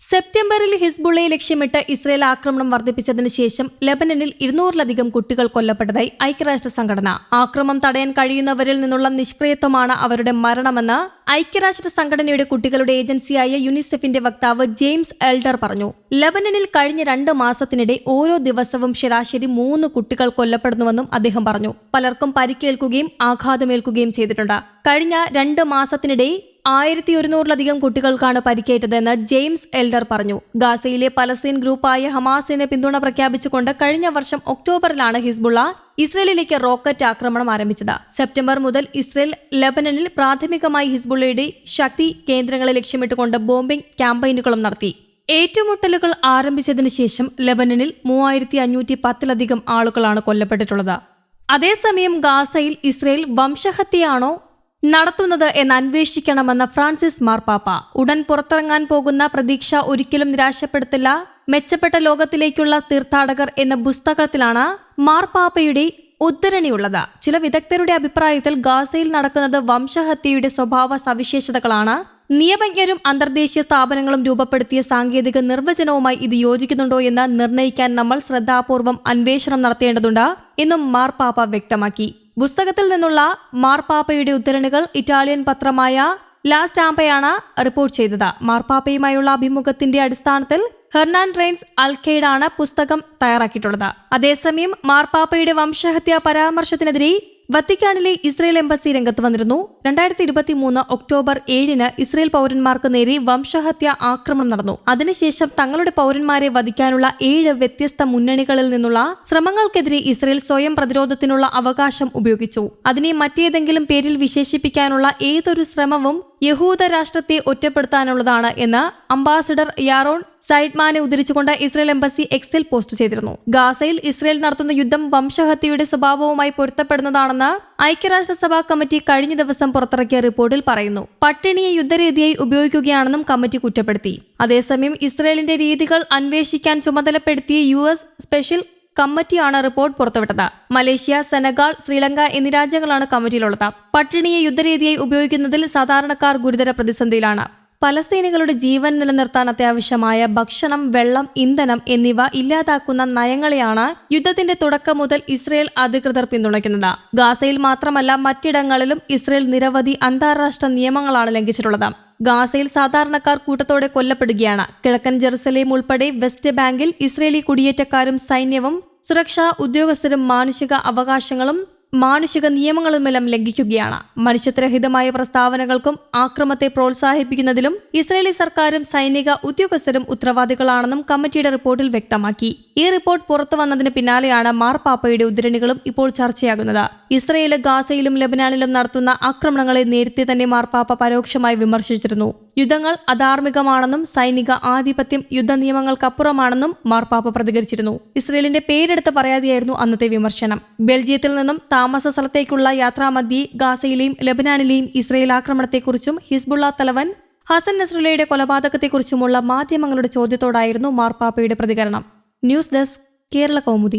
സെപ്റ്റംബറിൽ ഹിസ്ബുള്ളയെ ലക്ഷ്യമിട്ട് ഇസ്രയേൽ ആക്രമണം വർദ്ധിപ്പിച്ചതിന് ശേഷം ലബനനിൽ ഇരുന്നൂറിലധികം കുട്ടികൾ കൊല്ലപ്പെട്ടതായി ഐക്യരാഷ്ട്ര സംഘടന ആക്രമം തടയാൻ കഴിയുന്നവരിൽ നിന്നുള്ള നിഷ്ക്രിയത്വമാണ് അവരുടെ മരണമെന്ന് ഐക്യരാഷ്ട്ര സംഘടനയുടെ കുട്ടികളുടെ ഏജൻസിയായ യുനിസെഫിന്റെ വക്താവ് ജെയിംസ് എൽഡർ പറഞ്ഞു. ലബനനിൽ കഴിഞ്ഞ രണ്ട് മാസത്തിനിടെ ഓരോ ദിവസവും ശരാശരി മൂന്ന് കുട്ടികൾ കൊല്ലപ്പെടുന്നുവെന്നും അദ്ദേഹം പറഞ്ഞു. പലർക്കും പരിക്കേൽക്കുകയും ആഘാതമേൽക്കുകയും ചെയ്തിട്ടുണ്ട്. കഴിഞ്ഞ രണ്ട് മാസത്തിനിടെ ആയിരത്തി ഒരുന്നൂറിലധികം കുട്ടികൾക്കാണ് പരിക്കേറ്റതെന്ന് ജെയിംസ് എൽഡർ പറഞ്ഞു. ഗാസയിലെ പലസ്തീൻ ഗ്രൂപ്പായ ഹമാസിന് പിന്തുണ പ്രഖ്യാപിച്ചുകൊണ്ട് കഴിഞ്ഞ വർഷം ഒക്ടോബറിലാണ് ഹിസ്ബുള്ള ഇസ്രയേലിലേക്ക് റോക്കറ്റ് ആക്രമണം ആരംഭിച്ചത്. സെപ്റ്റംബർ മുതൽ ഇസ്രയേൽ ലെബനനിൽ പ്രാഥമികമായി ഹിസ്ബുള്ളയുടെ ശക്തി കേന്ദ്രങ്ങളെ ലക്ഷ്യമിട്ടുകൊണ്ട് ബോംബിംഗ് ക്യാമ്പയിനുകളും നടത്തി. ഏറ്റുമുട്ടലുകൾ ആരംഭിച്ചതിനു ശേഷം ലെബനനിൽ മൂവായിരത്തി അഞ്ഞൂറ്റി പത്തിലധികം ആളുകളാണ് കൊല്ലപ്പെട്ടിട്ടുള്ളത്. അതേസമയം ഗാസയിൽ ഇസ്രയേൽ വംശഹത്യയാണോ നടത്തുന്നത് എന്ന് അന്വേഷിക്കണമെന്ന ഫ്രാൻസിസ് മാർപ്പാപ്പ. ഉടൻ പുറത്തിറങ്ങാൻ പോകുന്ന പ്രതീക്ഷ ഒരിക്കലും നിരാശപ്പെടുത്തില്ല. മെച്ചപ്പെട്ട ലോകത്തിലേക്കുള്ള തീർത്ഥാടകർ എന്ന പുസ്തകത്തിലാണ് മാർപ്പാപ്പയുടെ ഉദ്ധരണിയുള്ളത്. ചില വിദഗ്ധരുടെ അഭിപ്രായത്തിൽ ഗാസയിൽ നടക്കുന്നത് വംശഹത്യയുടെ സ്വഭാവ സവിശേഷതകളാണ്. നിയമജ്ഞരും അന്തർദേശീയ സ്ഥാപനങ്ങളും രൂപപ്പെടുത്തിയ സാങ്കേതിക നിർവചനവുമായി ഇത് യോജിക്കുന്നുണ്ടോ എന്ന് നിർണയിക്കാൻ നമ്മൾ ശ്രദ്ധാപൂർവം അന്വേഷണം നടത്തേണ്ടതുണ്ട് എന്നും മാർപ്പാപ്പ വ്യക്തമാക്കി. പുസ്തകത്തിൽ നിന്നുള്ള മാർപ്പാപ്പയുടെ ഉദ്ധരണികൾ ഇറ്റാലിയൻ പത്രമായ ലാ സ്റ്റാമ്പയാണ് റിപ്പോർട്ട് ചെയ്തത്. മാർപ്പാപ്പയുമായുള്ള അഭിമുഖത്തിന്റെ അടിസ്ഥാനത്തിൽ ഹെർണാൻ റെയിൻസ് അൽഖെയ്ഡാണ് പുസ്തകം തയ്യാറാക്കിയിട്ടുള്ളത്. അതേസമയം മാർപ്പാപ്പയുടെ വംശഹത്യാ പരാമർശത്തിനെതിരെ വത്തിക്കാനിലെ ഇസ്രയേൽ എംബസി രംഗത്ത് വന്നിരുന്നു. രണ്ടായിരത്തി ഇരുപത്തി മൂന്ന് ഒക്ടോബർ ഏഴിന് ഇസ്രയേൽ പൗരന്മാർക്ക് നേരെ വംശഹത്യ ആക്രമണം നടന്നു. അതിനുശേഷം തങ്ങളുടെ പൗരന്മാരെ വധിക്കാനുള്ള ഏഴ് വ്യത്യസ്ത മുന്നണികളിൽ നിന്നുള്ള ശ്രമങ്ങൾക്കെതിരെ ഇസ്രയേൽ സ്വയം പ്രതിരോധത്തിനുള്ള അവകാശം ഉപയോഗിച്ചു. അതിനെ മറ്റേതെങ്കിലും പേരിൽ വിശേഷിപ്പിക്കാനുള്ള ഏതൊരു ശ്രമവും യഹൂദ രാഷ്ട്രത്തെ ഒറ്റപ്പെടുത്താനുള്ളതാണ് എന്ന് അംബാസിഡർ യാറോൺ സൈഡ്മാനെ ഉദ്ധരിച്ചുകൊണ്ട് ഇസ്രയേൽ എംബസി എക്സിൽ പോസ്റ്റ് ചെയ്തിരുന്നു. ഗാസയിൽ ഇസ്രയേൽ നടത്തുന്ന യുദ്ധം വംശഹത്യയുടെ സ്വഭാവവുമായി പൊരുത്തപ്പെടുന്നതാണെന്ന് ഐക്യരാഷ്ട്രസഭാ കമ്മിറ്റി കഴിഞ്ഞ ദിവസം പുറത്തിറക്കിയ റിപ്പോർട്ടിൽ പറയുന്നു. പട്ടിണിയെ യുദ്ധരീതിയായി ഉപയോഗിക്കുകയാണെന്നും കമ്മിറ്റി കുറ്റപ്പെടുത്തി. അതേസമയം ഇസ്രയേലിന്റെ രീതികൾ അന്വേഷിക്കാൻ ചുമതലപ്പെടുത്തിയ യു സ്പെഷ്യൽ കമ്മിറ്റിയാണ് റിപ്പോർട്ട് പുറത്തുവിട്ടത്. മലേഷ്യ സെനഗാൾ ശ്രീലങ്ക എന്നീ രാജ്യങ്ങളാണ് കമ്മിറ്റിയിലുള്ളത്. പട്ടിണിയെ യുദ്ധരീതിയായി ഉപയോഗിക്കുന്നതിൽ സാധാരണക്കാർ ഗുരുതര പ്രതിസന്ധിയിലാണ്. പലസ്തീനികളുടെ ജീവൻ നിലനിർത്താൻ അത്യാവശ്യമായ ഭക്ഷണം വെള്ളം ഇന്ധനം എന്നിവ ഇല്ലാതാക്കുന്ന നയങ്ങളെയാണ് യുദ്ധത്തിന്റെ തുടക്കം മുതൽ ഇസ്രയേൽ അധികൃതർ പിന്തുണയ്ക്കുന്നത്. ഗാസയിൽ മാത്രമല്ല മറ്റിടങ്ങളിലും ഇസ്രയേൽ നിരവധി അന്താരാഷ്ട്ര നിയമങ്ങളാണ് ലംഘിച്ചിട്ടുള്ളത്. ഗാസയിൽ സാധാരണക്കാർ കൂട്ടത്തോടെ കൊല്ലപ്പെടുകയാണ്. കിഴക്കൻ ജെറുസലേം ഉൾപ്പെടെ വെസ്റ്റ് ബാങ്കിൽ ഇസ്രയേലി കുടിയേറ്റക്കാരും സൈന്യവും സുരക്ഷാ ഉദ്യോഗസ്ഥരും മാനുഷിക അവകാശങ്ങളും മാനുഷിക നിയമങ്ങളുമെല്ലാം ലംഘിക്കുകയാണ്. മനുഷ്യത്വരഹിതമായ പ്രസ്താവനകൾക്കും ആക്രമത്തെ പ്രോത്സാഹിപ്പിക്കുന്നതിലും ഇസ്രയേലി സർക്കാരും സൈനിക ഉദ്യോഗസ്ഥരും ഉത്തരവാദികളാണെന്നും കമ്മിറ്റിയുടെ റിപ്പോർട്ടിൽ വ്യക്തമാക്കി. ഈ റിപ്പോർട്ട് പുറത്തു വന്നതിന് പിന്നാലെയാണ് മാർപ്പാപ്പയുടെ ഉദ്ധരണികളും ഇപ്പോൾ ചർച്ചയാകുന്നത്. ഇസ്രയേൽ ഗാസയിലും ലബനാനിലും നടത്തുന്ന ആക്രമണങ്ങളെ നേരത്തെ തന്നെ മാർപ്പാപ്പ പരോക്ഷമായി വിമർശിച്ചിരുന്നു. യുദ്ധങ്ങൾ അധാർമികമാണെന്നും സൈനിക ആധിപത്യം യുദ്ധ നിയമങ്ങൾക്കപ്പുറമാണെന്നും മാർപ്പാപ്പ പ്രതികരിച്ചിരുന്നു. ഇസ്രയേലിന്റെ പേരെടുത്ത് പറയാതെയായിരുന്നു അന്നത്തെ വിമർശനം. ബെൽജിയത്തിൽ നിന്നും താമസ സ്ഥലത്തേക്കുള്ള യാത്രാമധ്യേ ഗാസയിലെയും ലബനാനിലെയും ഇസ്രയേൽ ആക്രമണത്തെക്കുറിച്ചും ഹിസ്ബുള്ള തലവൻ ഹസൻ നസ്രുള്ളയുടെ കൊലപാതകത്തെക്കുറിച്ചുമുള്ള മാധ്യമങ്ങളുടെ ചോദ്യത്തോടായിരുന്നു മാർപ്പാപ്പയുടെ പ്രതികരണം. News desk Kerala Kaumudi.